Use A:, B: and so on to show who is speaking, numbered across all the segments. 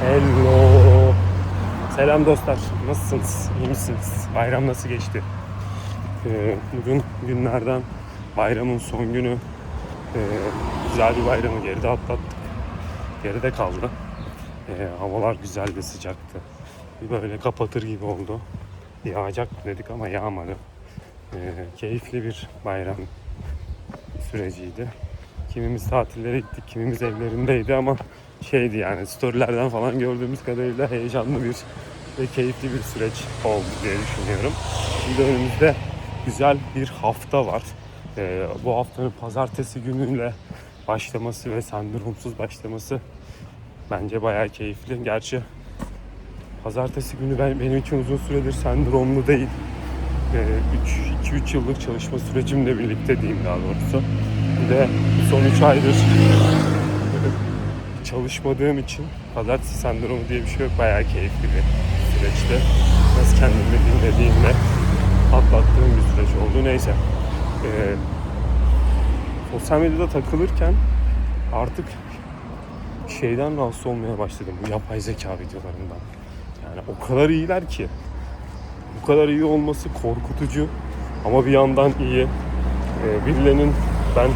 A: Hello. Selam dostlar. Nasılsınız? İyi misiniz? Bayram nasıl geçti? Ee, bugün günlerden bayramın son günü. Ee, güzel bir bayramı geride atlattık. Geride kaldı. Ee, havalar güzel ve sıcaktı. Bir böyle kapatır gibi oldu. Yağacak dedik ama yağmadı. Keyifli bir bayram süreciydi. Kimimiz tatillere gittik, kimimiz evlerindeydi ama şeydi yani storylerden falan gördüğümüz kadarıyla heyecanlı bir ve keyifli bir süreç oldu diye düşünüyorum. Şimdi önümüzde güzel bir hafta var. Ee, bu haftanın pazartesi günüyle başlaması ve sendromsuz başlaması bence bayağı keyifli. Gerçi pazartesi günü ben, benim için uzun süredir sendromlu değil. 2-3 yıllık çalışma sürecimle birlikte diyeyim daha doğrusu. Bir de son 3 aydır çalışmadığım için pazartesi sendromu diye bir şey yok. Bayağı keyifli bir süreçti. Nasıl kendimi dinlediğimle atlattığım bir süreç oldu. Neyse. Ee, sosyal medyada takılırken artık şeyden rahatsız olmaya başladım. Bu yapay zeka videolarından. Yani o kadar iyiler ki. Bu kadar iyi olması korkutucu. Ama bir yandan iyi. Ee, birilerinin ben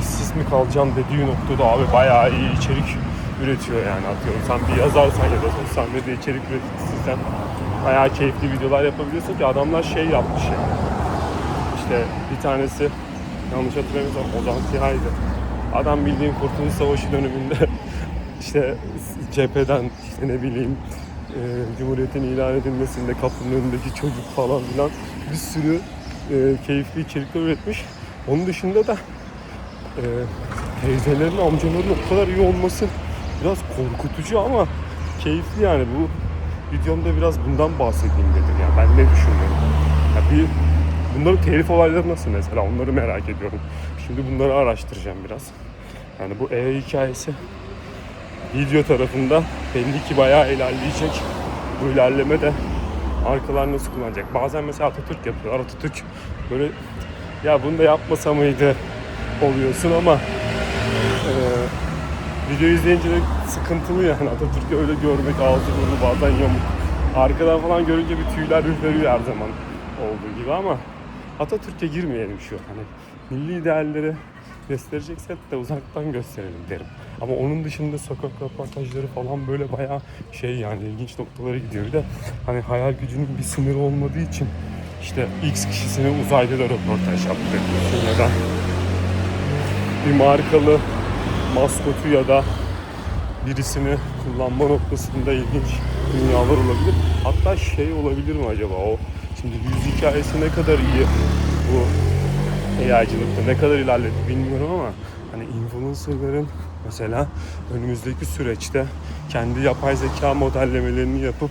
A: işsiz mi kalacağım dediği noktada abi bayağı iyi içerik üretiyor yani atıyorum. Sen bir yazarsan ya da sosyal medya içerik üreticisinden bayağı keyifli videolar yapabiliyorsun ki adamlar şey yapmış yani. İşte bir tanesi yanlış hatırlamıyorsam Ozan Siha'ydı. Adam bildiğin Kurtuluş Savaşı döneminde işte cepheden işte ne bileyim e, Cumhuriyet'in ilan edilmesinde kapının önündeki çocuk falan filan bir sürü e, keyifli içerikler üretmiş. Onun dışında da e, teyzelerin, amcaların o kadar iyi olması biraz korkutucu ama keyifli yani bu videomda biraz bundan bahsedeyim dedim ya ben ne düşünüyorum. Ya bir bunların telif olayları nasıl mesela onları merak ediyorum. Şimdi bunları araştıracağım biraz. Yani bu E hikayesi video tarafında belli ki bayağı ilerleyecek. Bu ilerleme de arkalar nasıl kullanacak? Bazen mesela Atatürk yapıyor. Atatürk böyle ya bunu da yapmasa mıydı oluyorsun ama video izleyince de sıkıntılı yani Atatürk'ü öyle görmek ağzı burnu bazen yamuk. Arkadan falan görünce bir tüyler ürperiyor her zaman olduğu gibi ama Atatürk'e girmeyelim şu hani milli değerleri göstereceksek de uzaktan gösterelim derim. Ama onun dışında sokak röportajları falan böyle bayağı şey yani ilginç noktalara gidiyor. Bir de hani hayal gücünün bir sınırı olmadığı için işte X kişisine uzayda da röportaj yaptırıyorsun ya da bir markalı maskotu ya da birisini kullanma noktasında ilginç dünyalar olabilir. Hatta şey olabilir mi acaba o şimdi yüz hikayesi ne kadar iyi bu AI'cılıkta ne kadar ilerledi bilmiyorum ama hani influencerların mesela önümüzdeki süreçte kendi yapay zeka modellemelerini yapıp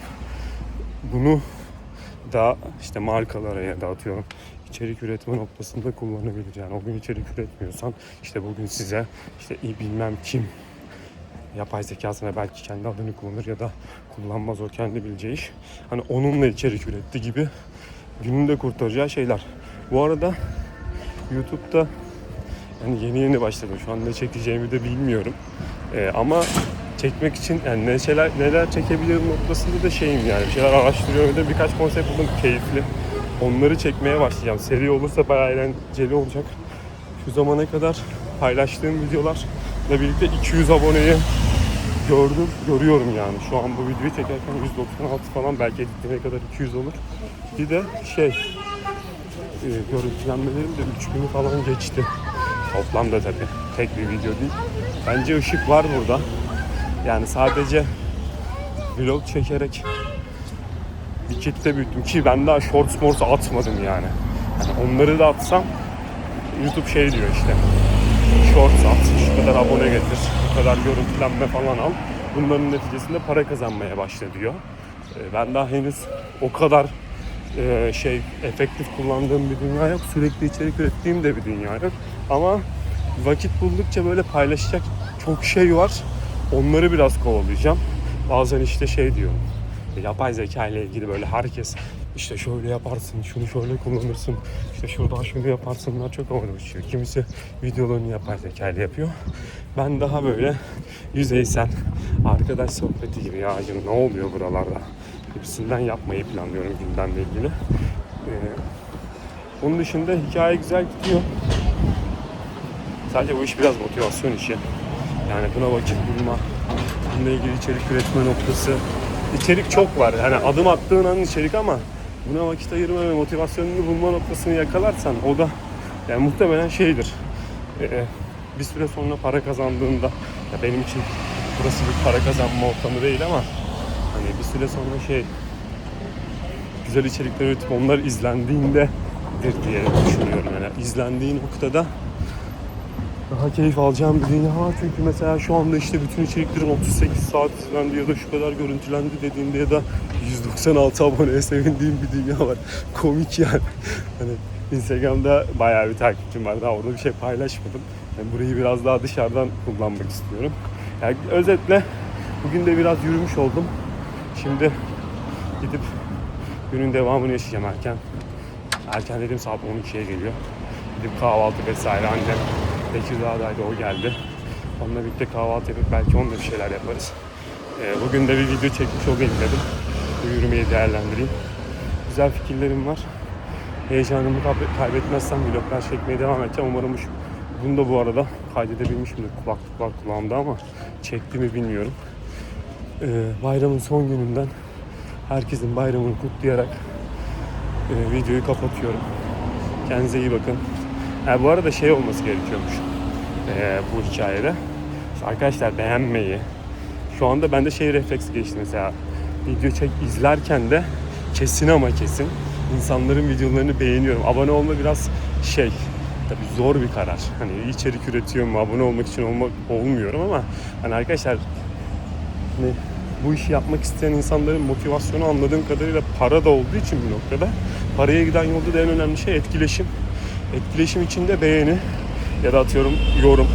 A: bunu da işte markalara ya da atıyorum içerik üretme noktasında kullanabilir. Yani o gün içerik üretmiyorsan işte bugün size işte bilmem kim yapay zekasına belki kendi adını kullanır ya da kullanmaz o kendi bileceği iş. Hani onunla içerik üretti gibi gününü de kurtaracağı şeyler. Bu arada YouTube'da yani yeni yeni başladım. Şu an ne çekeceğimi de bilmiyorum. Ee, ama çekmek için yani ne şeyler neler çekebilirim noktasında da şeyim yani bir şeyler araştırıyorum de birkaç konsept buldum keyifli. Onları çekmeye başlayacağım. Seri olursa bayağı eğlenceli olacak. Şu zamana kadar paylaştığım videolarla birlikte 200 aboneyi gördüm, görüyorum yani. Şu an bu videoyu çekerken 196 falan belki editlerine kadar 200 olur. Bir de şey, e, görüntülenmelerim de 3 günü falan geçti. Toplamda tabii. Tek bir video değil. Bence ışık var burada. Yani sadece vlog çekerek bir kitle büyüttüm ki ben daha shorts morts atmadım yani. yani onları da atsam YouTube şey diyor işte shorts at, şu kadar abone getir, bu kadar görüntülenme falan al. Bunların neticesinde para kazanmaya başla diyor. Ee, Ben daha henüz o kadar e, şey efektif kullandığım bir dünya yok. Sürekli içerik ürettiğim de bir dünya yok. Ama vakit buldukça böyle paylaşacak çok şey var. Onları biraz kovalayacağım. Bazen işte şey diyorum. Yapay zeka ile ilgili böyle herkes işte şöyle yaparsın, şunu şöyle kullanırsın, işte şuradan şunu yaparsın. Bunlar çok havalı uçuyor. Kimisi videolarını yapay zeka ile yapıyor. Ben daha böyle yüzeysel, arkadaş sohbeti gibi ya ne oluyor buralarda? Hepsinden yapmayı planlıyorum gündemle ilgili. Ee, onun dışında hikaye güzel gidiyor. Sadece bu iş biraz motivasyon işi. Yani buna vakit bulma, bununla ilgili içerik üretme noktası. İçerik çok var. Yani adım attığın an içerik ama buna vakit ayırma ve motivasyonunu bulma noktasını yakalarsan o da yani muhtemelen şeydir. Ee, bir süre sonra para kazandığında ya benim için burası bir para kazanma ortamı değil ama hani bir süre sonra şey güzel içerikler üretip onlar izlendiğinde diye düşünüyorum. Yani izlendiği noktada daha keyif alacağım bir dünya var. Çünkü mesela şu anda işte bütün içeriklerin 38 saat izlendi ya da şu kadar görüntülendi dediğinde ya da 196 aboneye sevindiğim bir dünya var. Komik yani. Hani Instagram'da bayağı bir takipçim var. Daha orada bir şey paylaşmadım. Yani burayı biraz daha dışarıdan kullanmak istiyorum. Yani özetle bugün de biraz yürümüş oldum. Şimdi gidip günün devamını yaşayacağım erken. Erken dedim saat 12'ye geliyor. Gidip kahvaltı vesaire annem Tekirdağ'daydı o geldi. Onunla birlikte kahvaltı yapıp belki onunla bir şeyler yaparız. Ee, bugün de bir video çekmiş olayım dedim. Bu yürümeyi değerlendireyim. Güzel fikirlerim var. Heyecanımı kaybe- kaybetmezsem vloglar çekmeye devam edeceğim. Umarım bu- bunu da bu arada kaydedebilmişimdir. Kulaklık var kulağımda ama çekti mi bilmiyorum. Ee, bayramın son gününden herkesin bayramını kutlayarak e, videoyu kapatıyorum. Kendinize iyi bakın. Ha, bu arada şey olması gerekiyormuş e, bu hikayede. Arkadaşlar beğenmeyi. Şu anda bende şey refleksi geçti mesela. Video çek izlerken de kesin ama kesin insanların videolarını beğeniyorum. Abone olma biraz şey tabii zor bir karar. Hani içerik üretiyorum abone olmak için olmak olmuyorum ama hani arkadaşlar hani bu işi yapmak isteyen insanların motivasyonu anladığım kadarıyla para da olduğu için bir noktada paraya giden yolda da en önemli şey etkileşim. Etkileşim içinde beğeni ya da atıyorum yorum.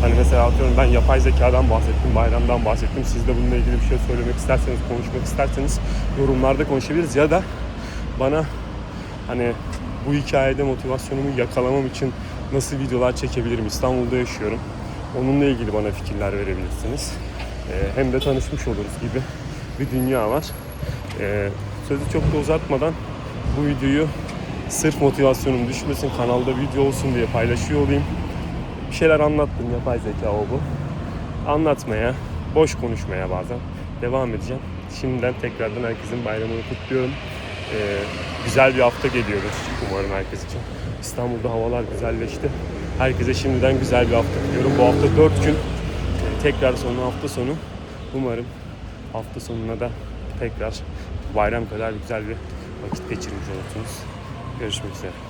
A: Hani mesela atıyorum ben yapay zekadan bahsettim, bayramdan bahsettim. Siz de bununla ilgili bir şey söylemek isterseniz, konuşmak isterseniz yorumlarda konuşabiliriz. Ya da bana hani bu hikayede motivasyonumu yakalamam için nasıl videolar çekebilirim? İstanbul'da yaşıyorum. Onunla ilgili bana fikirler verebilirsiniz. Ee, hem de tanışmış oluruz gibi bir dünya var. Ee, sözü çok da uzatmadan bu videoyu sırf motivasyonum düşmesin, kanalda video olsun diye paylaşıyor olayım. Bir şeyler anlattım, yapay zeka o bu. Anlatmaya, boş konuşmaya bazen devam edeceğim. Şimdiden tekrardan herkesin bayramını kutluyorum. Ee, güzel bir hafta geliyoruz umarım herkes için. İstanbul'da havalar güzelleşti. Herkese şimdiden güzel bir hafta diliyorum. Bu hafta 4 gün ee, tekrar sonra hafta sonu. Umarım hafta sonuna da tekrar bayram kadar güzel bir vakit geçirmiş olursunuz. Görüşmek üzere.